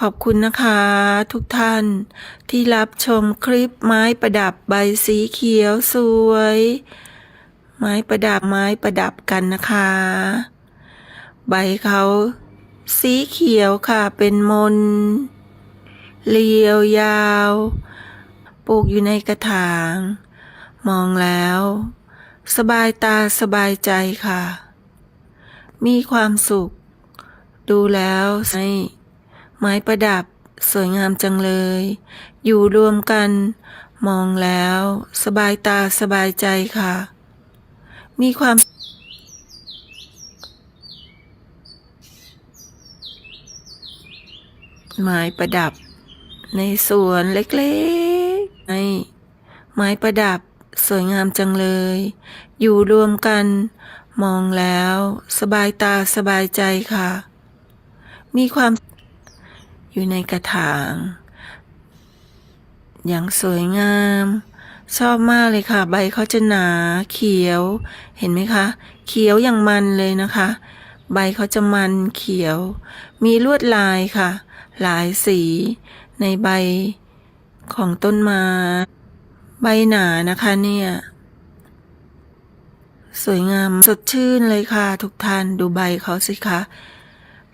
ขอบคุณนะคะทุกท่านที่รับชมคลิปไม้ประดับใบสีเขียวสวย ไม้ประดับไม้ประดับกันนะคะ ใบเขาสีเขียวค่ะเป็นมน เรียวยาว ปลูกอยู่ในกระถาง มองแล้ว สบายตาสบายใจค่ะ มีความสุข ดูแล้วใน ไม้ประดับ สวยงามจังเลย อยู่รวมกัน มองแล้ว สบายตาสบายใจค่ะ มีความไม้ประดับ ในสวนเล็กๆในไม้ประดับ สวยงามจังเลย อยู่รวมกัน มองแล้ว สบายตาสบายใจค่ะ มีความ อยู่ในกระถาง อย่างสวยงาม ชอบมากเลยค่ะ ใบเขาจะหนาเขียว เห็นไหมคะ เขียวอย่างมันเลยนะคะ ใบเขาจะมันเขียว มีลวดลายค่ะ หลายสีในใบของต้นไม้ใบหนานะคะเนี่ย สวยงามสดชื่นเลยค่ะ ทุกท่านดูใบเขาสิคะ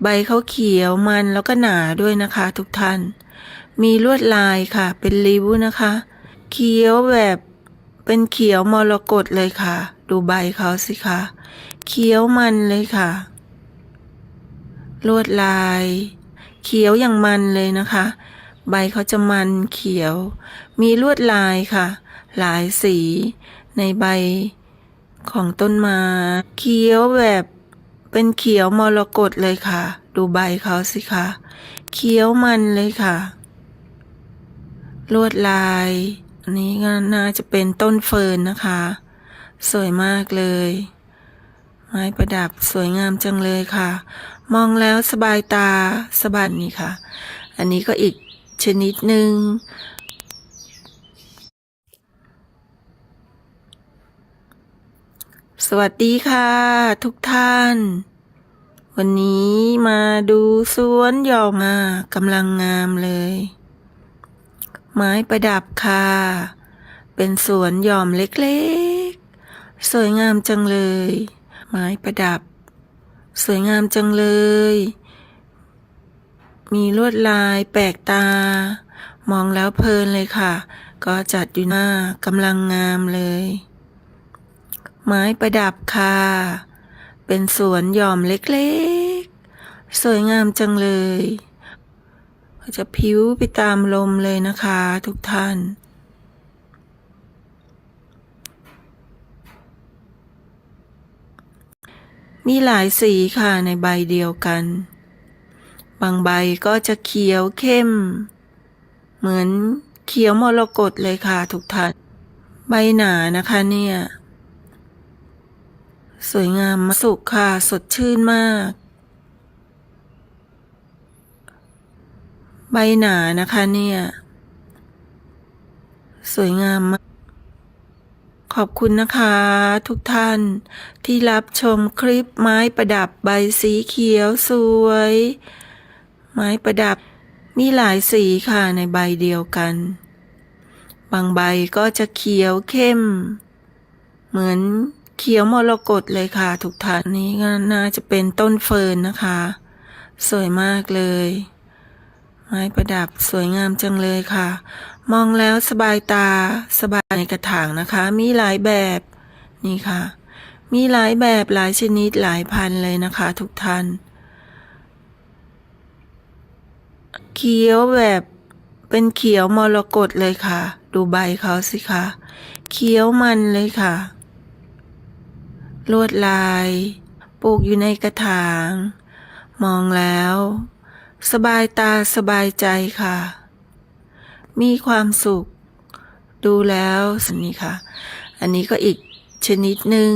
ใบเขาเขียวมันแล้วก็หนาด้วยนะคะ ทุกท่าน มีลวดลายค่ะ เป็นริ้วนะคะ เขียวแบบเป็นเขียวมรกตเลยค่ะ ดูใบเขาสิคะ เขียวมันเลยค่ะ ลวดลาย เขียวอย่างมันเลยนะคะ ใบเขาจะมันเขียว มีลวดลายค่ะ หลายสีในใบของต้นไม้เขียวแบบ เป็นเขียวมรกตเลยค่ะ ดูใบเขาสิคะเขียวมันเลยค่ะ ลวดลายอันนี้ก็น่าจะเป็นต้นเฟิร์นนะคะ สวยมากเลย ไม้ประดับสวยงามจังเลยค่ะ มองแล้วสบายตาสบายนี่ค่ะ อันนี้ก็อีกชนิดหนึ่ง สวัสดีค่ะทุกท่าน วันนี้มาดูสวนหย่อมากำลังงามเลย ไม้ประดับค่ะ เป็นสวนหย่อมเล็กๆ สวยงามจังเลย ไม้ประดับ สวยงามจังเลย มีลวดลายแปลกตา มองแล้วเพลินเลยค่ะ ก็จัดอยู่หน้ากำลังงามเลย ไม้ประดับค่ะ เป็นสวนหย่อมเล็กๆ สวยงามจังเลยจะพิ้วไปตามลมเลยนะคะทุกท่าน มีหลายสีค่ะในใบเดียวกัน บางใบก็จะเขียวเข้ม เหมือนเขียวมรกตเลยค่ะทุกท่าน ใบหนานะคะเนี่ย สวยงามมาสุขค่ะ สดชื่นมาก ใบหนานะคะเนี่ย สวยงามมากขอบคุณนะคะทุกท่านที่รับชมคลิปไม้ประดับใบสีเขียวสวย ไม้ประดับมีหลายสีค่ะในใบเดียวกัน บางใบก็จะเขียวเข้ม เหมือน เขียวมรกตเลยค่ะทุกท่านนี้ก็น่าจะเป็นต้นเฟิร์นนะคะ สวยมากเลย ไม้ประดับสวยงามจังเลยค่ะ มองแล้วสบายตาสบายในกระถางนะคะ มีหลายแบบนี่ค่ะ มีหลายแบบหลายชนิดหลายพันเลยนะคะ ทุกท่านเขียวแบบเป็นเขียวมรกตเลยค่ะ ดูใบเขาสิคะเขียวมันเลยค่ะ ลวดลาย ปลูกอยู่ในกระถาง มองแล้ว สบายตาสบายใจค่ะ มีความสุข ดูแล้วสนี่ค่ะ อันนี้ก็อีกชนิดหนึ่ง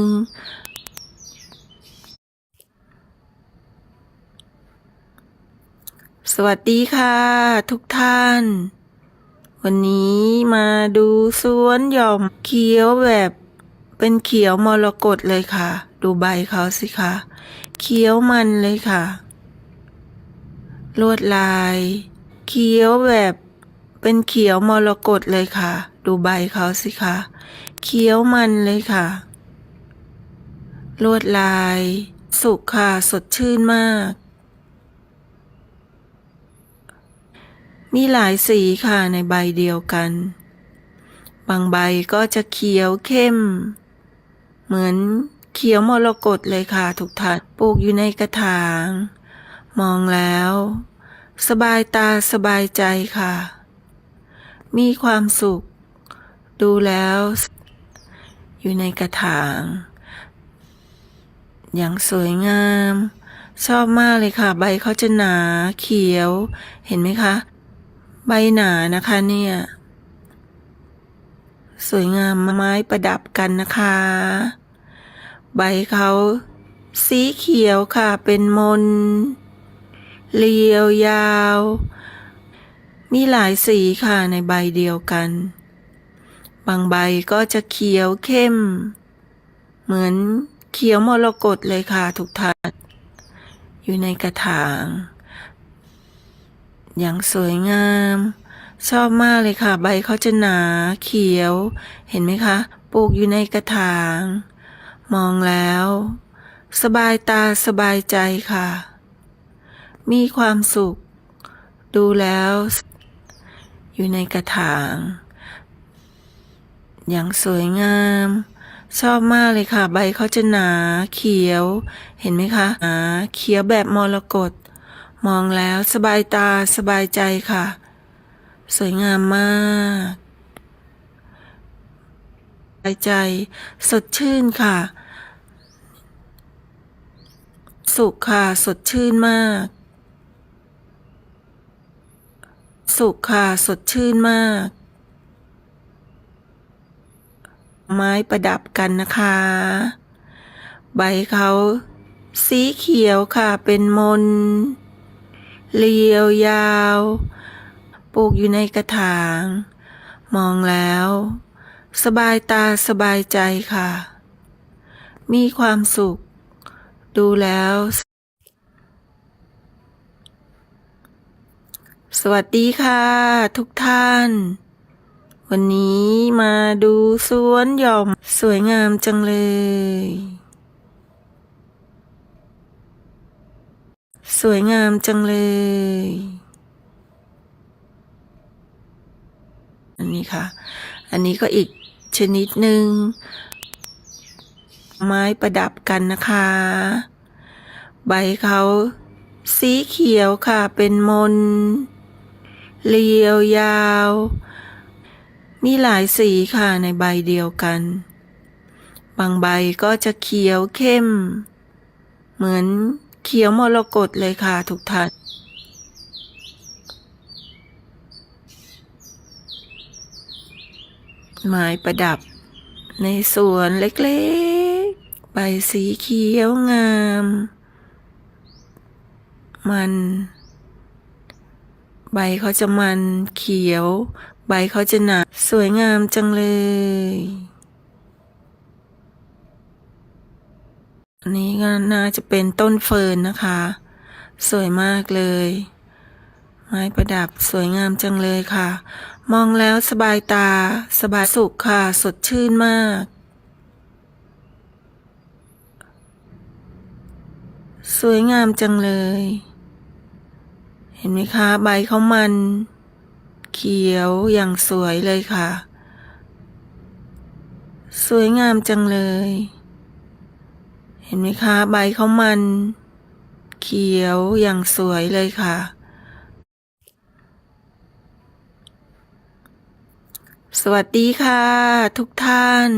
สวัสดีค่ะ ทุกท่าน วันนี้มาดูสวนหย่อมเขียวแบบ เป็นเขียวมรกตเลยค่ะ ดูใบเขาสิคะเขียวมันเลยค่ะ ลวดลาย เขียวแบบเป็นเขียวมรกตเลยค่ะ ดูใบเขาสิคะเขียวมันเลยค่ะ ลวดลาย สุกค่ะสดชื่นมาก มีหลายสีค่ะในใบเดียวกัน บางใบก็จะเขียวเข้ม เหมือนเขียวมรกตเลยค่ะทุกท่านปลูกอยู่ในกระถาง มองแล้ว สบายตาสบายใจค่ะ มีความสุข ดูแล้ว อยู่ในกระถาง อย่างสวยงาม ชอบมากเลยค่ะ ใบเขาจะหนาเขียว เห็นไหมคะ ใบหนานะคะเนี่ย สวยงามไม้ประดับกันนะคะ ใบเขาสีเขียวค่ะเป็นมน เรียวยาว มีหลายสีค่ะในใบเดียวกัน บางใบก็จะเขียวเข้ม เหมือนเขียวมรกตเลยค่ะทุกท่านอยู่ในกระถาง อย่างสวยงาม ชอบมากเลยค่ะ ใบเขาจะหนา เขียว เห็นไหมคะ ปลูกอยู่ในกระถาง มองแล้ว สบายตาสบายใจค่ะ มีความสุข ดูแล้ว อยู่ในกระถาง อย่างสวยงาม ชอบมากเลยค่ะ ใบเขาจะหนา เขียว เห็นไหมคะหนาเขียวแบบมรกตมองแล้วสบายตาสบายใจค่ะ สวยงามมากสบายใจสดชื่นค่ะ สุขค่ะสดชื่นมาก สุขค่ะสดชื่นมาก ไม้ประดับกันนะคะ ใบเขาสีเขียวค่ะเป็นมน เรียวยาว ปลูกอยู่ในกระถาง มองแล้ว สบายตาสบายใจค่ะ มีความสุข ดูแล้ว สวัสดีค่ะ ทุกท่าน วันนี้มาดูสวนหย่อมสวยงามจังเลยสวยงามจังเลย อันนี้ค่ะ อันนี้ก็อีกชนิดหนึ่งไม้ประดับกันนะคะ ใบเขาสีเขียวค่ะ เป็นมน เรียวยาว มีหลายสีค่ะในใบเดียวกัน บางใบก็จะเขียวเข้ม เหมือนเขียวมรกตเลยค่ะทุกท่าน ไม้ประดับ ในสวนเล็กๆ ใบสีเขียวงาม มัน ใบเขาจะมันเขียว ใบเขาจะหนาสวยงามจังเลย อันนี้ก็น่าจะเป็นต้นเฟิร์นนะคะ สวยมากเลย ไม้ประดับสวยงามจังเลยค่ะ มองแล้วสบายตา สบายสุขค่ะ สดชื่นมาก สวยงามจังเลย เห็นไหมคะ ใบเขามัน เขียวอย่างสวยเลยค่ะ สวยงามจังเลย เห็นไหมคะ ใบเขามัน เขียวอย่างสวยเลยค่ะ สวัสดีค่ะ ทุกท่าน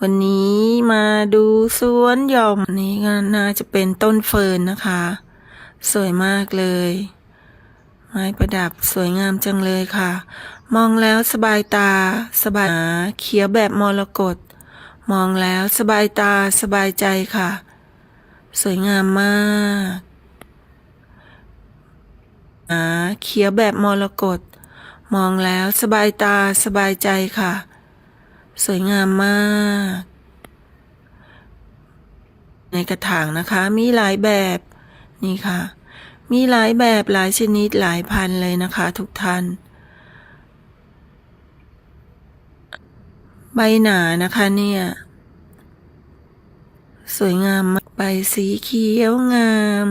วันนี้มาดูสวนหย่อมนี้ก็น่าจะเป็นต้นเฟิร์นนะคะ สวยมากเลย ไม้ประดับสวยงามจังเลยค่ะ มองแล้วสบายตา สบายหาเขียวแบบมรกตมองแล้วสบายตาสบายใจค่ะ สวยงามมากหาเขียวแบบมรกต มองแล้วสบายตาสบายใจค่ะ สวยงามมาก ในกระถางนะคะ มีหลายแบบนี่ค่ะ มีหลายแบบหลายชนิดหลายพันเลยนะคะ ทุกท่าน ใบหนานะคะเนี่ย สวยงามมากใบสีเขียวงาม